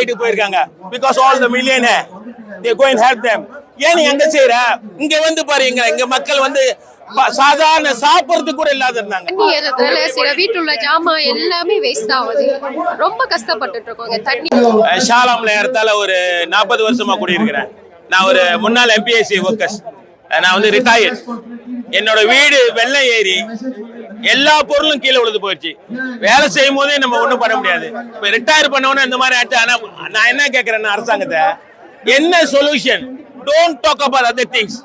ஆயிட்டு போயிருக்காங்க. Because all the million they going help them ஏன் எங்க செய்யற இங்க வந்து பாரு இங்க மக்கள் வந்து சாதாரண சாப்பிடறதுக்கு கூட இல்லாத இருந்தாங்க. சில வீட்டுள்ள ஜாமான் எல்லாமே வேஸ்ட் ஆகுது. ரொம்ப கஷ்டப்பட்டுட்டு இருக்கோங்க தண்ணி ஷாலாம்ல இடத்தால ஒரு நாற்பது வருஷமா குடியிருக்கிறேன். நான் ஒரு முன்னாள் எம்பிஎஸ்சி ஒர்க்கர்ஸ் நான் வந்து ரிட்டையர்ட் என்னோட வீடு வெள்ளை ஏறி எல்லா பொருளும் கீழே விழுந்து போயிடுச்சு. வேலை செய்யும் போதே நம்ம ஒன்றும் பண்ண முடியாது. இப்போ ரிட்டையர் பண்ணவொன்னே இந்த மாதிரி ஆச்சு. ஆனா நான் என்ன கேட்கறேன்னா அரசாங்கத்தை என்ன solution don't talk about other things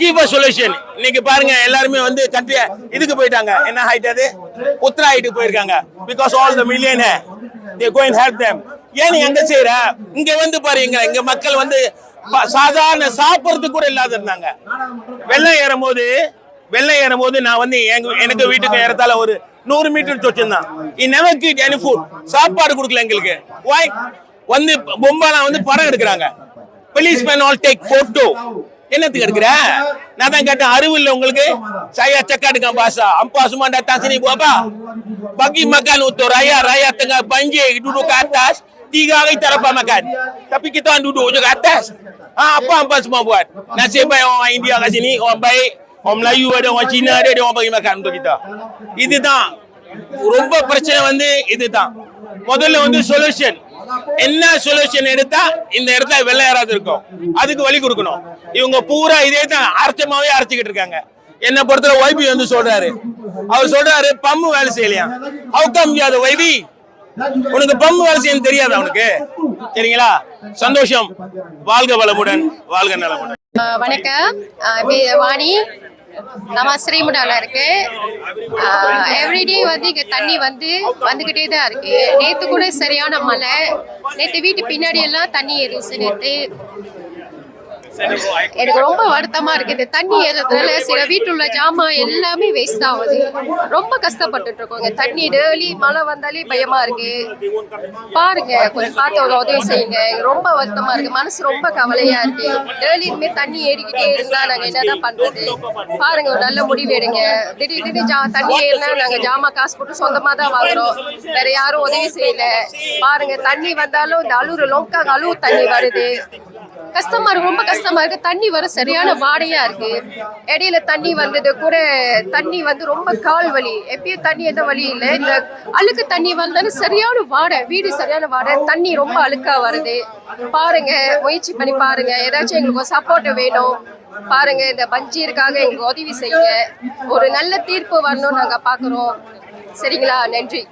keep a solution இன்னைக்கு பாருங்க எல்லாருமே வந்து கண்ட்ரிய இதுக்கு போயிட்டாங்க. என்ன ஹைட் அது? உத்தரா ஹைட்டுக்கு போயிருக்காங்க. Because all the million they going help them ஏன் நீ எங்க செய்யற இங்க வந்து பாரு இங்க இங்க மக்கள் வந்து சாதாரண சாப்பிட்றதுக்கு கூட இல்லாத இருந்தாங்க. வெள்ளம் ஏறும் போது வெள்ளம் ஏறும் போது நான் வந்து எங்க எனக்கு வீட்டுக்கு ஏறத்தால ஒரு நூறு மீட்டர் வச்சிருந்தான் I never get any food சாப்பாடு கொடுக்கல எங்களுக்கு வாய் வந்து பொம்பாலாம் வந்து படம் எடுக்கிறாங்க police men all take photo என்னத்துக்கு எடுக்கிற நான் தான் கேட்டேன் அறிவு இல்ல உங்களுக்கு cakap bahasa ampa semua datang sini buat apa bagi makan untuk rakyat rakyat tengah banjir duduk ke atas tiga hari tak dapat makan tapi kita orang duduk je ke atas ha, apa ampa semua buat nasib baik orang India kat sini orang baik orang Melayu ada orang Cina ada இதுதான் ரொம்ப பிரச்சனை வந்து இதுதான் முதல்ல வந்து solution என்ன solution எடுத்தா இந்த இடத்துல வெள்ளை இருக்கும் அதுக்கு வழி கொடுக்கணும் இவங்க பூரா இதே தான் அரைச்சமாவே அரைச்சிக்கிட்டு இருக்காங்க என்ன பொறுத்தல வைபி வந்து சொல்றாரு அவர் சொல்றாரு பம்பு வேலை செய்யலையா ஹவு கம் யூ அது வைபி உனக்கு பம்பு வேலை செய்யணும் தெரியாது அவனுக்கு சரிங்களா சந்தோஷம் வாழ்க வளமுடன் வாழ்க நலமுடன் வணக்கம். Uh, வாணி. நம்ம ஸ்ரீமுடாவில் இருக்கு. எவ்ரிடே வந்து இங்க தண்ணி வந்து வந்துகிட்டே தான் இருக்கு. நேத்து கூட சரியான மழை. நேத்து வீட்டு பின்னாடி எல்லாம் தண்ணி ஏறிச்சு நேத்து. எனக்கு ரொம்ப வருத்தமா இருக்கு இந்த தண்ணி ஏறதுனால சில வீட்டுள்ள ஜாமான் எல்லாமே வேஸ்ட் ஆகுது. ரொம்ப கஷ்டப்பட்டுட்டு இருக்கோங்க தண்ணி டெய்லி மழை வந்தாலே பயமா இருக்கு. பாருங்க கொஞ்சம் பார்த்து ஒரு உதவி செய்யுங்க. ரொம்ப வருத்தமா இருக்கு. மனசு ரொம்ப கவலையா இருக்கு. டெய்லி தண்ணி ஏறிக்கிட்டே இருந்தா நாங்க என்னதான் பண்றது? பாருங்க ஒரு நல்ல முடிவு எடுங்க. திடீர் திடீர் ஜா தண்ணி ஏறினா நாங்க ஜாமா காசு போட்டு சொந்தமா தான் வாங்குறோம். வேற யாரும் உதவி செய்யல. பாருங்க தண்ணி வந்தாலும் இந்த அழுகுற லோக்காக அழுவு தண்ணி வருது. கஷ்டமா இருக்கு ரொம்ப கஷ்டமா இருக்கு. தண்ணி வர சரியான வாடையா இருக்கு. இடையில தண்ணி வந்தது கூட தண்ணி வந்து ரொம்ப கால் வலி. எப்பயும் தண்ணி எந்த வழி இல்லை. இந்த அழுக்கு தண்ணி வந்தாலும் சரியான வாடை வீடு சரியான வாடை. தண்ணி ரொம்ப அழுக்கா வருது. பாருங்க முயற்சி பண்ணி பாருங்க. ஏதாச்சும் எங்களுக்கு சப்போர்ட் வேணும். பாருங்க இந்த பஞ்சீருக்காக எங்களுக்கு உதவி செய்யுங்க. ஒரு நல்ல தீர்ப்பு வரணும்னு நாங்க பாக்குறோம். சரிங்களா? நன்றி.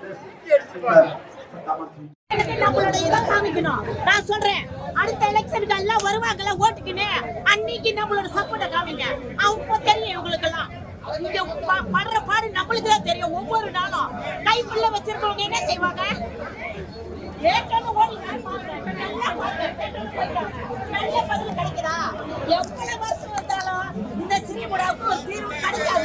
நம்மளோட இதை காமிக்கணும் நான் சொல்றேன் அடுத்த எலெக்ஷனுக்கு எல்லாம் வருவாங்கல்ல ஓட்டுக்குன்னு அன்னைக்கு நம்மளோட சப்போர்ட்டை காமிங்க அவங்க தெரியும் இவங்களுக்கு எல்லாம் இங்க படுற பாடு நம்மளுக்கு தெரியும் ஒவ்வொரு நாளும் கை புள்ள வச்சிருக்கவங்க என்ன செய்வாங்க கிடைக்குதா எவ்வளவு வருஷம் வந்தாலும் இந்த ஸ்ரீமுடாவுக்கு ஒரு தீர்வு கிடைச்சா